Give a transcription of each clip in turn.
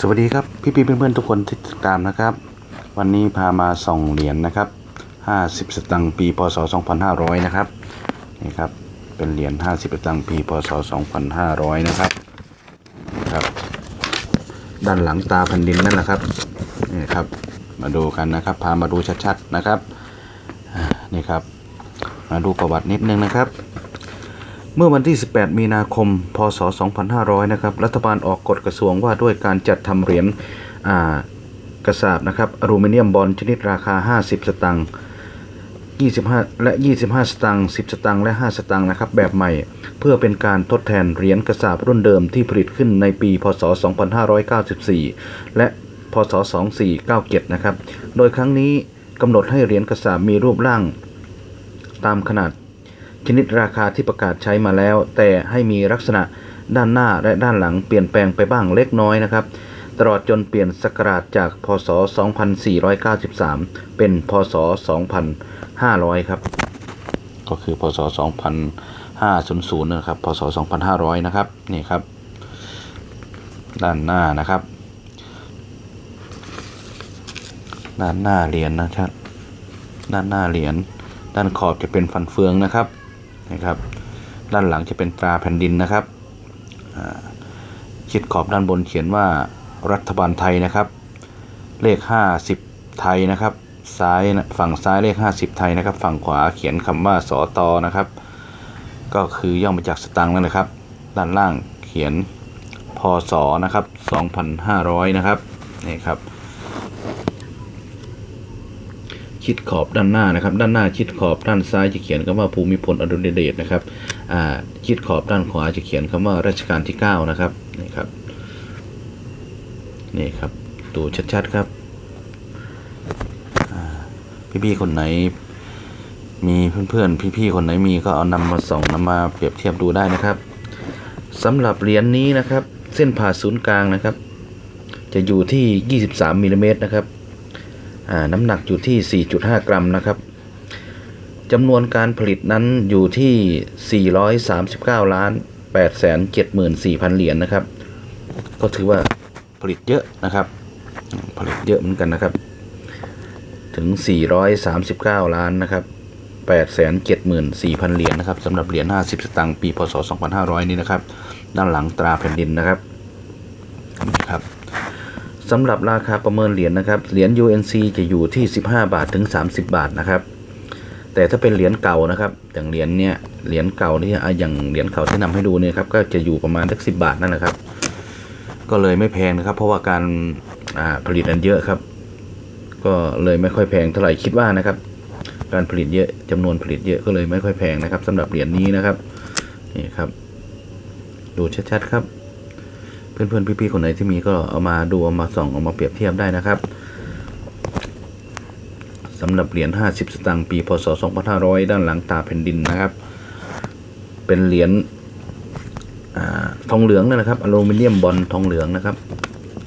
สวัสดีครับพี่พี่ๆเพื่อนๆทุกคนที่ติดตามนะครับ วันนี้พามาส่องเหรียญนะครับ 50 สตังค์ปีพศ 2500 นะครับนี่ครับเป็นเหรียญ50 สตังค์ปีพศ 2500 นะครับครับ ด้านหลังตาแผ่นดินนั่นแหละครับนี่ครับมาดูกันนะครับ พามาดูชัดๆนะครับนี่ครับ มาดูประวัตินิดนึงนะครับ เมื่อวันที่ 18 มีนาคม พศ 2500 นะครับ รัฐบาลออกกฎกระทรวงว่าด้วยการจัดทำเหรียญกระสาบนะครับ อลูมิเนียมบอลชนิดราคา 50 สตังค์ 25 และ 25 สตังค์ 10 สตังค์ และ 5 สตังค์นะครับ แบบใหม่ เพื่อเป็นการทดแทนเหรียญกระสาบรุ่นเดิมที่ผลิตขึ้นในปี พศ 2594 และพศ 2497 นะครับ โดยครั้งนี้กำหนดให้เหรียญกระสาบมีรูปร่างตามขนาด ชนิดราคาที่ประกาศใช้มาแล้ว แต่ให้มีลักษณะด้านหน้าและด้านหลังเปลี่ยนแปลงไปบ้างเล็กน้อยนะครับ ตลอดจนเปลี่ยนศักราชจากพศ 2493 เป็นพศ 2500 ครับ ก็คือพศ 2500 นะครับ พศ 2500 นะครับ นี่ครับ ด้านหน้านะครับ ด้านหน้าเหรียญนะครับ ด้านหน้าเหรียญ ด้านขอบจะเป็นฟันเฟืองนะครับ นะครับ ด้านหลังจะเป็นตราแผ่นดินนะครับชิดขอบด้านบนเขียนว่ารัฐบาลไทยนะครับ เลข 50 ไทยนะครับ ซ้ายฝั่งซ้ายเลข 50 ไทยนะครับ ฝั่งขวาเขียนคำว่าสอตอนะครับ ก็คือย่อมาจากสตังค์นั่นแหละครับ ด้านล่างเขียนพศนะครับ 2,500 นะครับนี่ครับ ชิดขอบด้านหน้านะครับ ด้านหน้าชิดขอบด้านซ้ายจะเขียนคำว่าภูมิพลอดุลยเดชนะครับชิดขอบด้านขวาจะเขียนคำว่ารัชกาลที่ 9 นะครับนี่ครับนี่ครับดูชัดๆครับพี่ๆคนไหน มีเพื่อนๆพี่ๆคนไหนมีก็เอานำมาส่องนำมาเปรียบเทียบดูได้นะครับสำหรับเหรียญนี้นะครับ เส้นผ่าศูนย์กลางนะครับ จะอยู่ที่ 23มิลลิเมตรนะครับ น้ำหนักอยู่ที่ 4.5 กรัมนะครับจำนวนการผลิตนั้นอยู่ที่ 439 ล้าน 8 7 4 0 0 0 เหรียญนะครับ ก็ถือว่าผลิตเยอะนะครับ ผลิตเยอะเหมือนกันนะครับ ถึง 439 ล้านนะครับ 8 7 4 0 0 0 เหรียญนะครับสำหรับเหรียญ 50 สตางค์ปี พศ 2500 นี้นะครับ ด้านหลังตราแผ่นดินนะครับ สำหรับราคาประเมินเหรียญนะครับ เหรียญ UNC จะอยู่ที่ 15 บาทถึง 30 บาทนะครับ แต่ถ้าเป็นเหรียญเก่านะครับ อย่างเหรียญเนี้ยเหรียญเก่าที่อย่างเหรียญเก่าที่นำให้ดูเนี่ยครับ ก็จะอยู่ประมาณสักสิบาทนั่นแหละครับ ก็เลยไม่แพงนะครับ เพราะว่าการผลิตอันเยอะครับ ก็เลยไม่ค่อยแพงเท่าไหร่คิดว่านะครับ การผลิตเยอะจำนวนผลิตเยอะก็เลยไม่ค่อยแพงนะครับสำหรับเหรียญนี้นะครับ นี่ครับ ดูชัดๆครับ เพื่อนๆพี่ๆคนไหนที่มีก็เอามาดูเอามาส่องเอามาเปรียบเทียบได้นะครับสำหรับเหรียญ50 สตางค์ปีพศ2500 ด้านหลังตาแผ่นดินนะครับ เป็นเหรียญทองเหลืองนั่นะครับอลูมิเนียมบอลทองเหลืองนะครับ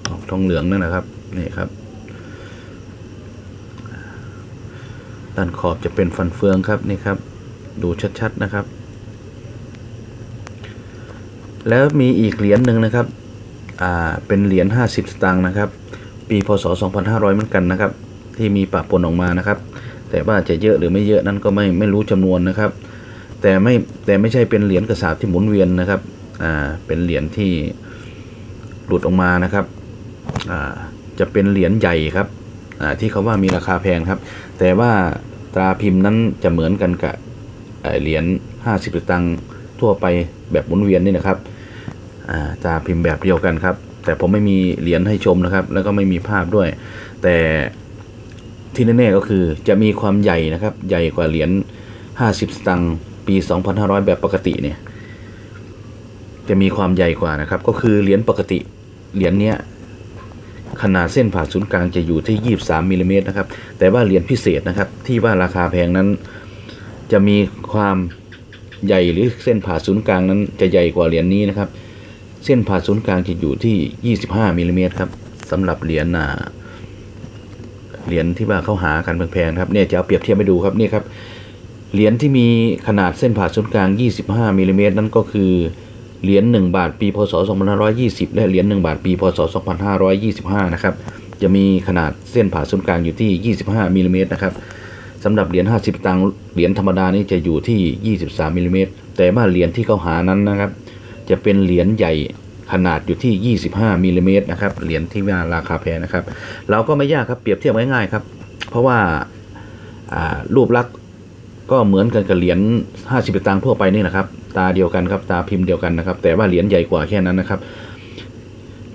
ออกทองเหลืองนั่นนะครับนี่ครับด้านขอบจะเป็นฟันเฟืองครับนี่ครับ ดูชัดๆนะครับ แล้วมีอีกเหรียญหนึ่งนะครับ อ่าเป็นเหรียญ50 สตางค์นะครับ ปีพศ 2500 เหมือนกันนะครับ ที่มีปะปนออกมานะครับ แต่ว่าจะเยอะหรือไม่เยอะนั้นก็ไม่ไม่รู้จำนวนนะครับ แต่ไม่แต่ไม่ใช่เป็นเหรียญกระสาบที่หมุนเวียนนะครับอ่าเป็นเหรียญที่หลุดออกมานะครับอ่าจะเป็นเหรียญใหญ่ครับอ่าที่เขาว่ามีราคาแพงครับ แต่ว่าตราพิมพ์นั้นจะเหมือนกันกับเอ่อเหรียญ50สตางค์ทั่วไปแบบหมุนเวียนนี่นะครับ อ่าตราพิมพ์แบบเดียวกันครับ แต่ผมไม่มีเหรียญให้ชมนะครับ แล้วก็ไม่มีภาพด้วย แต่ที่แน่ๆก็คือจะมีความใหญ่นะครับ ใหญ่กว่าเหรียญ50 สตางค์ปี 2500 แบบปกติเนี่ย จะมีความใหญ่กว่านะครับ ก็คือเหรียญปกติ เหรียญเนี้ยขนาดเส้นผ่าศูนย์กลางจะอยู่ที่ 23มิลลิเมตรนะครับ แต่ว่าเหรียญพิเศษนะครับ ที่ว่าราคาแพงนั้น จะมีความใหญ่หรือเส้นผ่าศูนย์กลางนั้นจะใหญ่กว่าเหรียญนี้นะครับ เส้นผ่าศูนย์กลางจะอยู่ที่ 25มิลลิเมตรครับสำหรับเหรียญอ่าเหรียญที่ว่าเขาหากันแพงๆครับเนี่ยจะเอาเปรียบเทียบให้ดูครับนี่ครับเหรียญที่มีขนาดเส้นผ่าศูนย์กลาง 25มิลลิเมตรนั่นก็คือเหรียญ1บาทปีพศ 2520 และเหรียญ1บาทปีพศ 2525 นะครับ จะมีขนาดเส้นผ่าศูนย์กลางอยู่ที่ 25มิลลิเมตรนะครับสำหรับเหรียญ50 ตังค์เหรียญธรรมดานี่จะอยู่ที่ 23มิลลิเมตรแต่ว่าเหรียญที่เขาหานั้นนะครับ จะเป็นเหรียญใหญ่ขนาดอยู่ที่ 25มิลลิเมตรนะครับ เหรียญที่ว่าราคาแพงนะครับ เราก็ไม่ยากครับ เปรียบเทียบง่ายๆครับ เพราะว่ารูปลักษณ์ก็เหมือนกันกับเหรียญ50ตางค์ทั่วไปนี่นะครับ ตาเดียวกันครับ ตาพิมพ์เดียวกันนะครับ แต่ว่าเหรียญใหญ่กว่าแค่นั้นนะครับ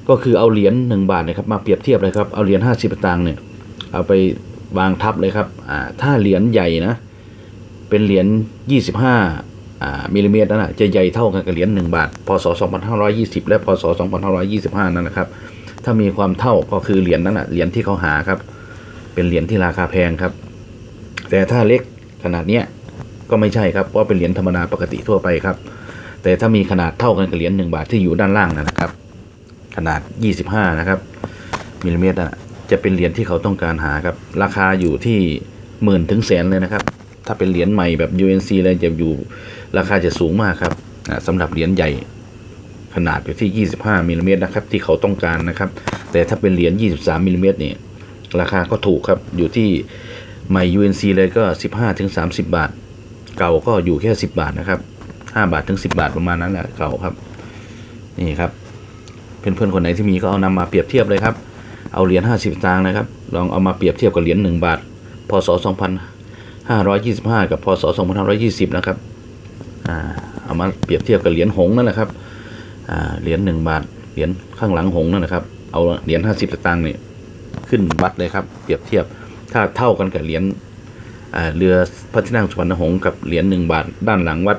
ก็คือเอาเหรียญหนึ่งบาทนะครับ มาเปรียบเทียบเลยครับ เอาเหรียญ50ตางค์เนี่ย เอาไปวางทับเลยครับ ถ้าเหรียญใหญ่นะ เป็นเหรียญ25 มิลลิเมตรนั่นนะจะใหญ่เท่ากันกับเหรียญ1บาท พศ 2520 และพศ 2525 นั่นนะครับ ถ้ามีความเท่าก็คือเหรียญนั้นนะเหรียญที่เขาหาครับ เป็นเหรียญที่ราคาแพงครับ แต่ถ้าเล็กขนาดเนี้ยก็ไม่ใช่ครับเพราะเป็นเหรียญธรรมดาปกติทั่วไปครับ แต่ถ้ามีขนาดเท่ากันกับเหรียญ1บาทที่อยู่ด้านล่างนั่นนะครับ ขนาด 25 นะครับมิลลิเมตรน่ะจะเป็นเหรียญที่เขาต้องการหาครับ ราคาอยู่ที่หมื่นถึงแสนเลยนะครับ ถ้าเป็นเหรียญใหม่แบบ UNC เลยจะอยู่ ราคาจะสูงมากครับอ่าสำหรับเหรียญใหญ่ขนาดอยู่ที่ 25มิลลิเมตรนะครับที่เขาต้องการนะครับ แต่ถ้าเป็นเหรียญ 23มิลลิเมตรเนี่ยราคาก็ถูกครับอยู่ที่ใหม่ UNC เลยก็ 15ถึง30บาท เก่าก็อยู่แค่ 10 บาทนะครับ 5 บาทถึง 10 บาทประมาณนั้นแหละเก่าครับนี่ครับเพื่อนๆคนไหนที่มีก็เอานำมาเปรียบเทียบเลยครับเอาเหรียญ50สตางค์นะครับลองเอามาเปรียบเทียบกับเหรียญ1บาทพศ2525 กับพศ2520 นะครับ เอามาเปรียบเทียบกับเหรียญหงนั่นแหละครับเหรียญ1บาทเหรียญข้างหลังหงนั่นนะครับ เอาเหรียญ50สตางค์เนี่ยขึ้นวัดเลยครับ เปรียบเทียบถ้าเท่ากันกับเหรียญเรือพระที่นั่งสุพรรณหงส์กับเหรียญ1บาทด้านหลังวัด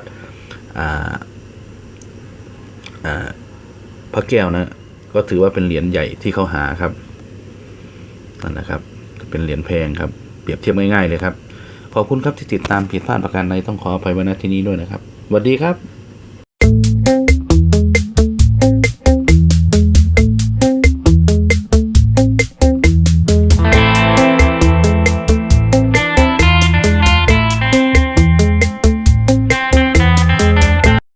พระแก้วนะก็ถือว่าเป็นเหรียญใหญ่ที่เขาหาครับนั่นนะครับ เป็นเหรียญแพงครับ เปรียบเทียบง่ายๆเลยครับ ขอบคุณครับที่ติดตามผิดพลาดประการใดต้องขออภัยไว้ณที่นี้ด้วยนะครับ สวัสดีครับ